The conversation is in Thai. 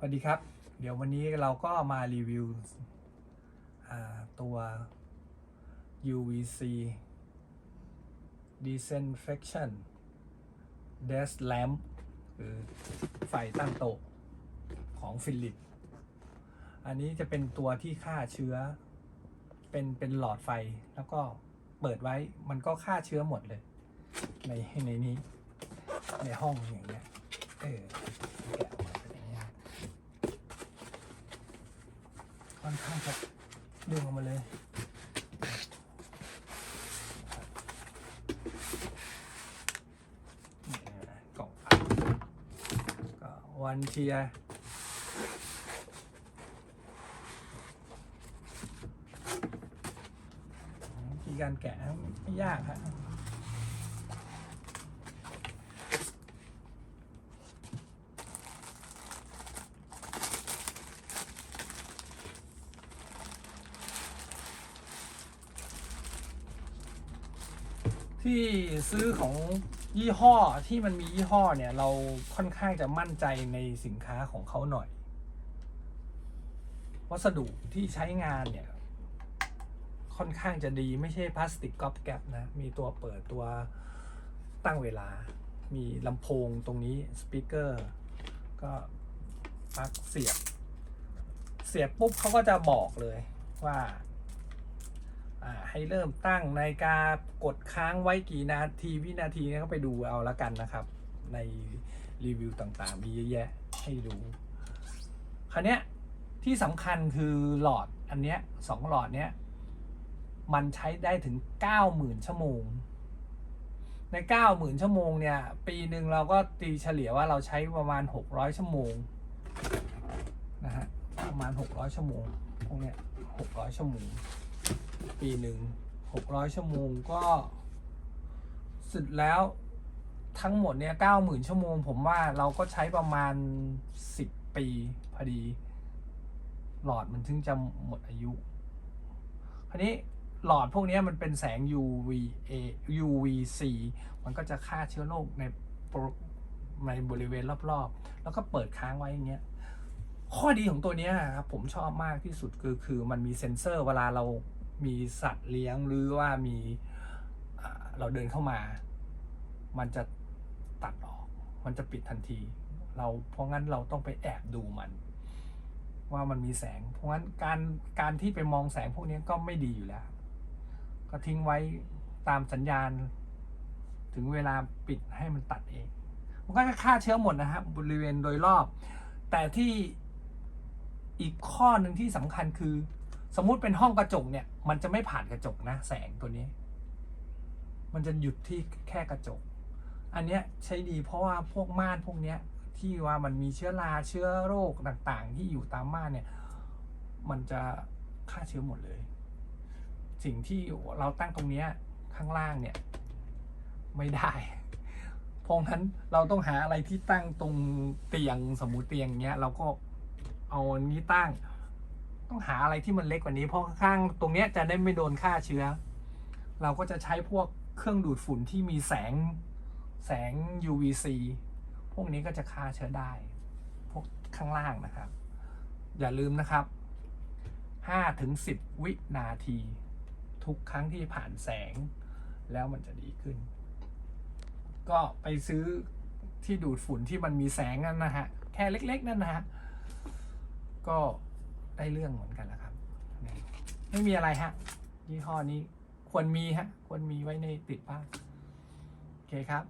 สวัสดีครับ เดี๋ยววันนี้เราก็มารีวิวตัว UVC Disinfection Desk Lamp คือไฟตั้งโต๊ะของฟิลิป อันนี้จะเป็นตัวที่ฆ่าเชื้อ เป็นเป็นหลอดไฟแล้วก็เปิดไว้มันก็ฆ่าเชื้อหมดเลย ในในนี้ ในห้องอย่างเงี้ย เออแกะออกมาเป็นอย่างเงี้ย ค่อนข้างจะดึงออกมาเลยนี่นะกล่องอัดก็วันเชียร์การแกะไม่ยากฮะ ที่ซื้อของยี่ห้อที่มันมียี่ห้อเนี่ย เราค่อนข้างจะมั่นใจในสินค้าของเขาหน่อย วัสดุที่ใช้งานเนี่ย ค่อนข้างจะดีไม่ใช่พลาสติกก๊อบแก๊บนะ มีตัวเปิดตัวตั้งเวลา มีลำโพงตรงนี้สปีกเกอร์ก็ปลั๊กเสียบ เสียบปุ๊บเขาก็จะบอกเลยว่าอ่า ให้เริ่มตั้งนาฬิกากดค้างไว้กี่นาทีวินาทีเนี่ยก็ไปดูเอาละกันนะครับ ในรีวิวต่างๆ มีเยอะแยะให้ดูคราวนี้ที่สำคัญคือหลอดอันเนี้ยสองหลอดเนี้ยมันใช้ได้ถึง 90,000 ชั่วโมง ใน 90,000 ชั่วโมงเนี่ย ปีหนึ่งเราก็ตีเฉลี่ยว่าเราใช้ประมาณ 600 ชั่วโมงนะฮะประมาณ 600 ชั่วโมงพวกเนี้ย600 ชั่วโมง ปีหนึ่งหกร้อยชั่วโมงก็สุดแล้วทั้งหมดเนี่ยเก้าหมื่นชั่วโมง ผมว่าเราก็ใช้ประมาณสิบปีพอดี หลอดมันถึงจะหมดอายุคราวนี้หลอดพวกนี้มันเป็นแสง UVA UVC มันก็จะฆ่าเชื้อโรคในในบริเวณรอบๆ แล้วก็เปิดค้างไว้อย่างเงี้ย ข้อดีของตัวเนี้ยครับผมชอบมากที่สุดคือคือมันมีเซ็นเซอร์เวลาเรา มีสัตว์เลี้ยงหรือว่ามีเราเดินเข้ามา มันจะตัดออก มันจะปิดทันที เราเพราะงั้นเราต้องไปแอบดูมัน ว่ามันมีแสง เพราะงั้นการการที่ไปมองแสงพวกนี้ก็ไม่ดีอยู่แล้ว ก็ทิ้งไว้ตามสัญญาณ ถึงเวลาปิดให้มันตัดเองมันก็จะฆ่าเชื้อหมดนะครับบริเวณโดยรอบ แต่ที่อีกข้อหนึ่งที่สำคัญคือ สมมุติเป็นห้องกระจกเนี่ย มันจะไม่ผ่านกระจกนะ แสงตัวนี้ มันจะหยุดที่แค่กระจก อันเนี้ยใช้ดีเพราะว่าพวกม่านพวกเนี้ยที่ว่ามันมีเชื้อราเชื้อโรคต่างๆ ที่อยู่ตามม่านเนี่ย มันจะฆ่าเชื้อหมดเลย สิ่งที่เราตั้งตรงเนี้ยข้างล่างเนี่ย ไม่ได้เพราะงั้นเราต้องหาอะไรที่ตั้งตรงเตียงสมมุติเตียงเนี้ยเราก็เอาอันนี้ตั้ง ต้องหาอะไรที่มันเล็กกว่านี้ เพราะข้างตรงเนี้ยจะได้ไม่โดนฆ่าเชื้อ เราก็จะใช้พวกเครื่องดูดฝุ่นที่มีแสงแสง UVC พวกนี้ก็จะฆ่าเชื้อได้ พวกข้างล่างนะครับ อย่าลืมนะครับ5ถึง10 วินาที ทุกครั้งที่ผ่านแสง แล้วมันจะดีขึ้น ก็ไปซื้อที่ดูดฝุ่นที่มันมีแสงนั่นนะฮะ แค่เล็กๆ นั่นนะฮะ ก็ ได้เรื่องเหมือนกันแหละครับ ไม่มีอะไรฮะยี่ห้อนี้ควรมีฮะ ควรมีไว้ในติดบ้านโอเคครับ